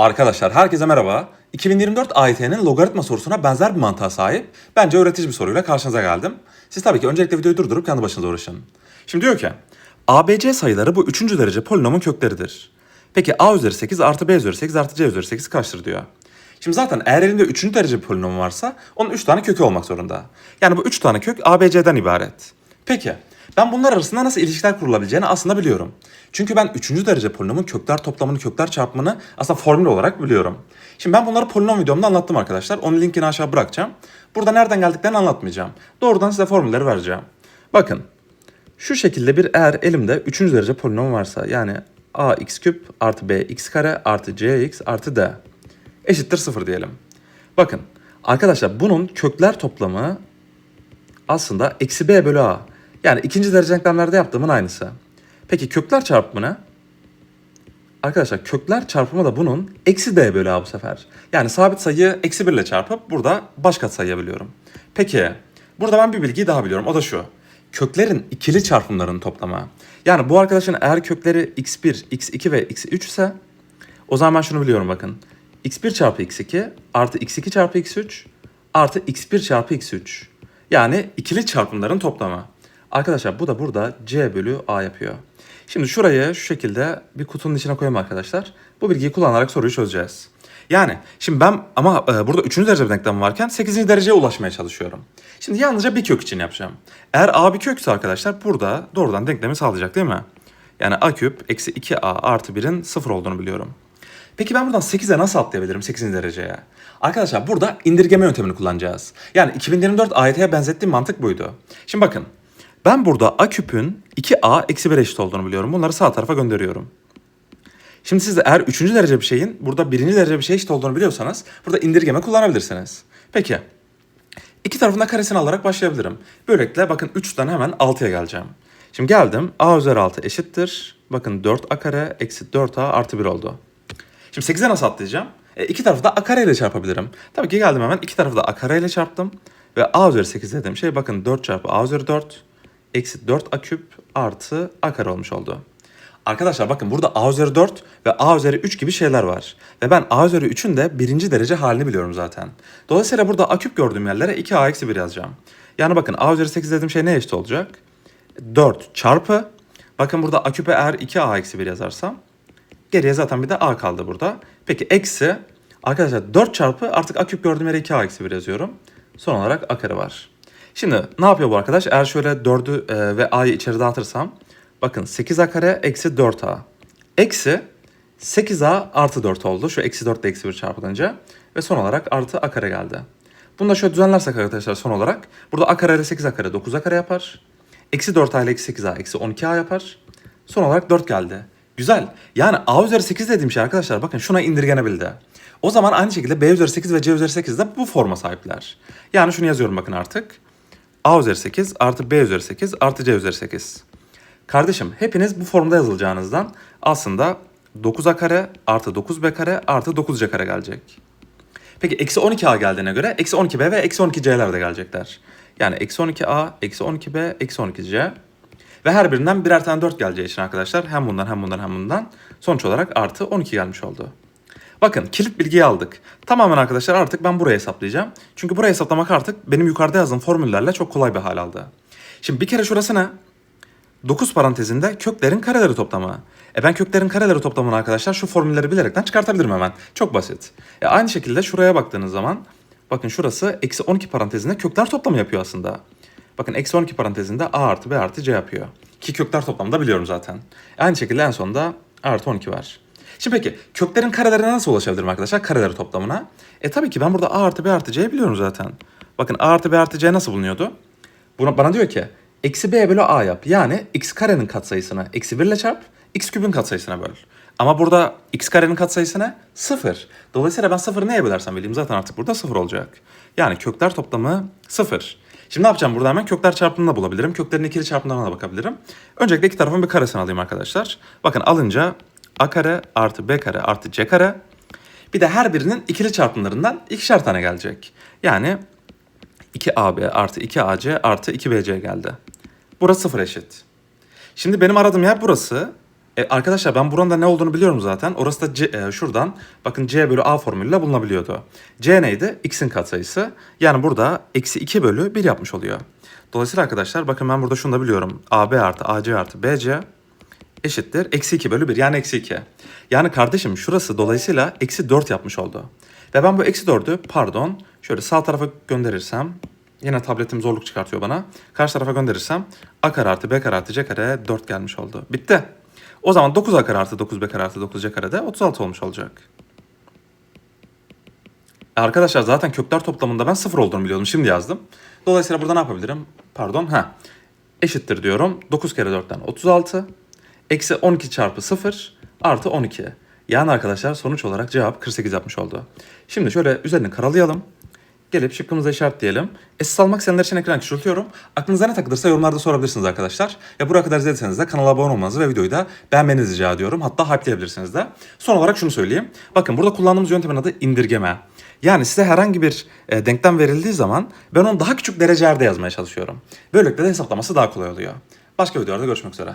Arkadaşlar herkese merhaba. 2024 AYT'nin logaritma sorusuna benzer bir mantığa sahip. Bence öğretici bir soruyla karşınıza geldim. Siz tabii ki öncelikle videoyu durdurup kendi başınıza uğraşın. Şimdi diyor ki ABC sayıları bu üçüncü derece polinomun kökleridir. Peki A üzeri 8 artı B üzeri 8 artı C üzeri 8 kaçtır diyor. Şimdi zaten eğer elinde üçüncü derece bir polinom varsa onun üç tane kökü olmak zorunda. Yani bu üç tane kök ABC'den ibaret. Peki ben bunlar arasında nasıl ilişkiler kurulabileceğini aslında biliyorum. Çünkü ben üçüncü derece polinomun kökler toplamını, kökler çarpımını aslında formül olarak biliyorum. Şimdi ben bunları polinom videomda anlattım arkadaşlar. Onun linkini aşağı bırakacağım. Burada nereden geldiklerini anlatmayacağım. Doğrudan size formülleri vereceğim. Bakın şu şekilde bir eğer elimde üçüncü derece polinom varsa yani ax küp artı bx kare artı cx artı d eşittir sıfır diyelim. Bakın arkadaşlar bunun kökler toplamı aslında eksi b bölü a. Yani ikinci derece denklemlerde yaptığımın aynısı. Peki kökler çarpımı Arkadaşlar kökler çarpımı da bunun eksi d bölü a bu sefer. Yani sabit sayıyı eksi 1 ile çarpıp burada baş katsayıyabiliyorum. Peki burada ben bir bilgiyi daha biliyorum o da şu. Köklerin ikili çarpımlarının toplamı. Yani bu arkadaşın eğer kökleri x1, x2 ve x3 ise o zaman ben şunu biliyorum bakın. x1 çarpı x2 artı x2 çarpı x3 artı x1 çarpı x3. Yani ikili çarpımların toplamı. Arkadaşlar bu da burada c bölü a yapıyor. Şimdi şurayı şu şekilde bir kutunun içine koyayım arkadaşlar. Bu bilgiyi kullanarak soruyu çözeceğiz. Yani şimdi ben ama e, burada 3. derece bir denklem varken 8. dereceye ulaşmaya çalışıyorum. Şimdi yalnızca bir kök için yapacağım. Eğer a bir kökse arkadaşlar burada doğrudan denklemi sağlayacak değil mi? Yani a küp eksi 2a artı 1'in 0 olduğunu biliyorum. Peki ben buradan 8'e nasıl atlayabilirim 8. dereceye? Arkadaşlar burada indirgeme yöntemini kullanacağız. Yani 2024 AYT'ye benzettiğim mantık buydu. Şimdi bakın ben burada a küpün 2a eksi 1 eşit olduğunu biliyorum. Bunları sağ tarafa gönderiyorum. Şimdi siz de eğer 3. derece bir şeyin burada 1. derece bir şey eşit olduğunu biliyorsanız burada indirgeme kullanabilirsiniz. Peki. İki tarafında karesini alarak başlayabilirim. Böylelikle bakın 3'ten hemen 6'ya geleceğim. Şimdi geldim. a üzeri 6 eşittir. Bakın 4a kare eksi 4a artı 1 oldu. Şimdi 8'e nasıl atlayacağım? E, iki tarafı da a kare ile çarpabilirim. Tabii ki geldim hemen iki tarafı da a kare ile çarptım. Ve a üzeri 8 dediğim şey bakın 4 çarpı a üzeri 4 eksi 4 a küp artı a kare olmuş oldu. Arkadaşlar bakın burada a üzeri 4 ve a üzeri 3 gibi şeyler var. Ve ben a üzeri 3'ün de birinci derece halini biliyorum zaten. Dolayısıyla burada a küp gördüğüm yerlere 2a eksi 1 yazacağım. Yani bakın a üzeri 8 dediğim şey ne eşit olacak? 4 çarpı. Bakın burada a küpe eğer 2a eksi 1 yazarsam Geriye zaten bir de a kaldı burada. Peki eksi arkadaşlar 4 çarpı artık a küp gördüğüm yere 2a eksi 1 yazıyorum. Son olarak a kare var. Şimdi ne yapıyor bu arkadaş? Eğer şöyle 4'ü e, ve a'yı içeri dağıtırsam bakın 8a kare eksi 4a. Eksi 8a artı 4 oldu. Şu eksi 4 ile eksi 1 çarpılınca. Ve son olarak artı a kare geldi. Bunu da şöyle düzenlersek arkadaşlar son olarak. Burada a kare ile 8a kare 9a kare yapar. Eksi 4a ile eksi 8a eksi 12a yapar. Son olarak 4 geldi. Güzel. Yani a üzeri 8 dediğim şey arkadaşlar bakın şuna indirgenebildi. O zaman aynı şekilde b üzeri 8 ve c üzeri 8 de bu forma sahipler. Yani şunu yazıyorum bakın artık. A üzeri 8 artı b üzeri 8 artı c üzeri 8. Kardeşim hepiniz bu formda yazılacağınızdan aslında 9a kare artı 9b kare artı 9c kare gelecek. Peki eksi 12a geldiğine göre eksi 12b ve eksi 12c'ler de gelecekler. Yani eksi 12a, eksi 12b, eksi 12c. Ve her birinden birer tane 4 geleceği için arkadaşlar hem bundan hem bundan hem bundan sonuç olarak artı 12 gelmiş oldu. Bakın kilit bilgiyi aldık. Tamamen arkadaşlar artık ben buraya hesaplayacağım. Çünkü buraya hesaplamak artık benim yukarıda yazdığım formüllerle çok kolay bir hal aldı. Şimdi bir kere şurası ne? 9 parantezinde köklerin kareleri toplamı. E ben köklerin kareleri toplamını arkadaşlar şu formülleri bilerekten çıkartabilirim hemen. Çok basit. E aynı şekilde şuraya baktığınız zaman bakın şurası eksi 12 parantezinde kökler toplamı yapıyor aslında. Bakın eksi 12 parantezinde a artı b artı c yapıyor. Ki kökler toplamını da biliyorum zaten. Aynı şekilde en sonunda artı 12 var. Şimdi peki köklerin karelerine nasıl ulaşabilirim arkadaşlar? Kareleri toplamına. E tabii ki ben burada a artı b artı c'yi biliyorum zaten. Bakın a artı b artı c nasıl bulunuyordu? Buna, bana diyor ki eksi b bölü a yap. Yani x karenin katsayısını eksi 1 ile çarp x küpün katsayısına böl. Ama burada x karenin katsayısı ne? 0. Dolayısıyla ben 0'ı neye bölersem bileyim zaten artık burada 0 olacak. Yani kökler toplamı 0. Şimdi ne yapacağım burada hemen kökler çarpımını da bulabilirim. Köklerin ikili çarpımlarına da bakabilirim. Öncelikle iki tarafın bir karesini alayım arkadaşlar. Bakın alınca a kare artı b kare artı c kare. Bir de her birinin ikili çarpımlarından ikişer tane gelecek. Yani 2ab artı 2ac artı 2bc geldi. Burası sıfır eşit. Şimdi benim aradığım yer burası. E, arkadaşlar ben buranın da ne olduğunu biliyorum zaten. Orası da C, e, şuradan bakın C bölü A formülüyle bulunabiliyordu. C neydi? X'in katsayısı. Yani burada eksi 2 bölü 1 yapmış oluyor. Dolayısıyla arkadaşlar bakın ben burada şunu da biliyorum. AB artı AC artı BC eşittir. Eksi 2 bölü 1 yani eksi 2. Yani kardeşim şurası dolayısıyla eksi 4 yapmış oldu. Ve ben bu eksi 4'ü pardon şöyle sağ tarafa gönderirsem yine tabletim zorluk çıkartıyor bana. Karşı tarafa gönderirsem a kare artı b kare artı c kare 4 gelmiş oldu. Bitti. O zaman 9 a kare artı 9 b kare artı 9 c kare de 36 olmuş olacak. E Arkadaşlar zaten kökler toplamında ben sıfır olduğunu biliyordum. Şimdi yazdım. Dolayısıyla burada ne yapabilirim? Pardon. Ha. Eşittir diyorum. 9 kere 4'ten 36. Eksi 12 çarpı 0 artı 12. Yani arkadaşlar sonuç olarak cevap 48 yapmış oldu. Şimdi şöyle üzerini karalayalım. Gelip şıkkımıza işaretleyelim. Esas almak isteyenler için ekran küçültüyorum. Aklınıza ne takılırsa yorumlarda sorabilirsiniz arkadaşlar. Ya buraya kadar izlediyseniz de kanala abone olmanızı ve videoyu da beğenmenizi rica ediyorum. Hatta hype'leyebilirsiniz de. Son olarak şunu söyleyeyim. Bakın burada kullandığımız yöntemin adı indirgeme. Yani size herhangi bir e, denklem verildiği zaman ben onu daha küçük derecelerde yazmaya çalışıyorum. Böylelikle de hesaplaması daha kolay oluyor. Başka videolarda görüşmek üzere.